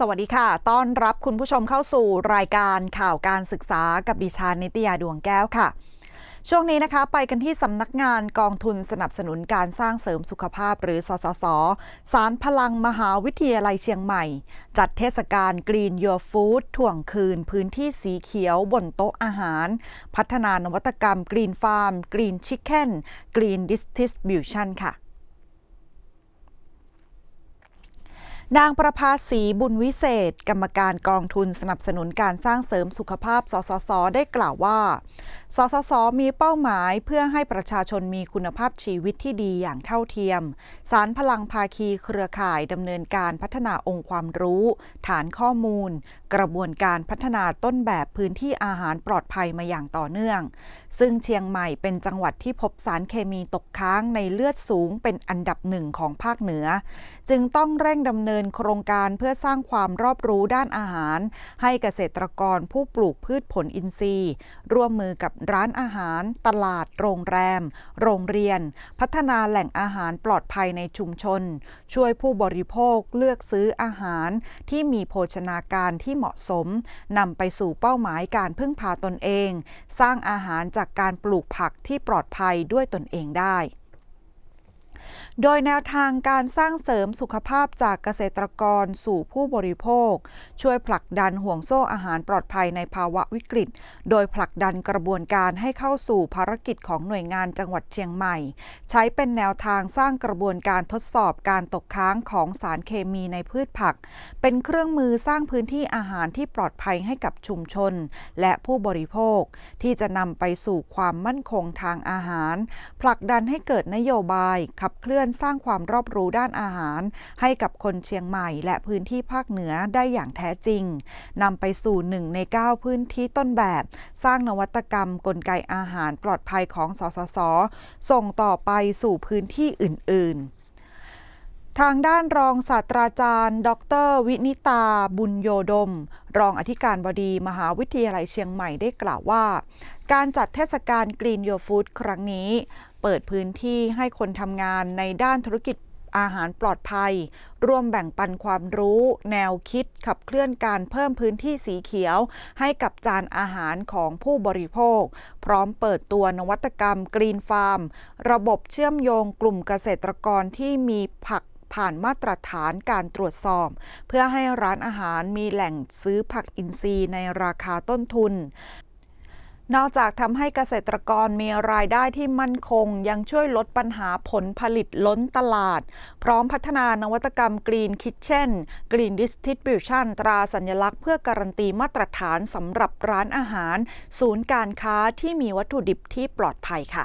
สวัสดีค่ะ ต้อนรับคุณผู้ชมเข้าสู่รายการข่าวการศึกษากับดิฉันนิตยาดวงแก้วค่ะ ช่วงนี้นะคะไปกันที่สำนักงานกองทุนสนับสนุนการสร้างเสริมสุขภาพหรือสสส สารพลังมหาวิทยาลัยเชียงใหม่ จัดเทศกาล Green Your Food ถ่วงคืนพื้นที่สีเขียวบนโต๊ะอาหาร พัฒนานวัตกรรม Green Farm Green Chicken Green Distribution ค่ะ นางประภาสีบุญวิเศษ กรรมการกองทุนสนับสนุนการสร้างเสริมสุขภาพ สสส ได้กล่าวว่า สสส มีเป้าหมายเพื่อให้ประชาชนมีคุณภาพชีวิตที่ดีอย่างเท่าเทียม สารพลังภาคีเครือข่ายดำเนินการพัฒนาองค์ความรู้ ฐานข้อมูล กระบวนการพัฒนาต้นแบบพื้นที่อาหารปลอดภัยมาอย่างต่อเนื่อง ซึ่งเชียงใหม่เป็นจังหวัดที่พบสารเคมีตกค้างในเลือดสูงเป็นอันดับหนึ่งของภาคเหนือ จึงต้องเร่งดำเนินินโครงการเพื่อสร้างความรอบรู้ด้านอาหาร ให้เกษตรกรผู้ปลูกพืชผลอินทรีย์ ร่วมมือกับร้านอาหาร ตลาด โรงแรม โรงเรียน พัฒนาแหล่งอาหารปลอดภัยในชุมชน ช่วยผู้บริโภคเลือกซื้ออาหาร ที่มีโภชนาการที่เหมาะสมนำไปสู่เป้าหมายการพึ่งพาตนเอง สร้างอาหารจากการปลูกผักที่ปลอดภัยด้วยตนเองได้ โดยแนวทางการสร้างเสริมสุขภาพจากเกษตรกรสู่ผู้บริโภค ช่วยผลักดันห่วงโซ่อาหารปลอดภัยในภาวะวิกฤต โดยผลักดันกระบวนการให้เข้าสู่ภารกิจของหน่วยงานจังหวัดเชียงใหม่ ใช้เป็นแนวทางสร้างกระบวนการทดสอบการตกค้างของสารเคมีในพืชผัก เป็นเครื่องมือสร้างพื้นที่อาหารที่ปลอดภัยให้กับชุมชน และผู้บริโภค ที่จะนำไปสู่ความมั่นคงทางอาหาร ผลักดันให้เกิดนโยบายขับเคลื่อนสร้างความรอบรู้ด้านอาหาร ให้กับคนเชียงใหม่ และพื้นที่ภาคเหนือได้อย่างแท้จริงนำไปสู่หนึ่งใน 9 พื้นที่ต้นแบบ สร้างนวัตกรรมกลไกอาหารปลอดภัยของสสส ส่งต่อไปสู่พื้นที่อื่น ๆทางด้านรองศาสตราจารย์ ดร วินิตา บุญโยดม รองอธิการบดีมหาวิทยาลัยเชียงใหม่ได้กล่าวว่า การจัดเทศกาล Green Your Food ครั้งนี้ เปิดพื้นที่ให้คนทำงานในด้านธุรกิจอาหารปลอดภัย ร่วมแบ่งปันความรู้ แนวคิดขับเคลื่อนการเพิ่มพื้นที่สีเขียว ให้กับจานอาหารของผู้บริโภค พร้อมเปิดตัวนวัตกรรม Green Farm ระบบเชื่อมโยงกลุ่มเกษตรกรที่มีผักผ่านมาตรฐานการตรวจสอบ เพื่อให้ร้านอาหารมีแหล่งซื้อผักอินทรีย์ในราคาต้นทุน นอกจากทำให้เกษตรกรมีรายได้ที่มั่นคง ยังช่วยลดปัญหาผลผลิตล้นตลาด พร้อมพัฒนานวัตกรรม Green Kitchen Green Distribution ตราสัญลักษณ์เพื่อการันตีมาตรฐานสำหรับร้านอาหาร ศูนย์การค้าที่มีวัตถุดิบที่ปลอดภัยค่ะ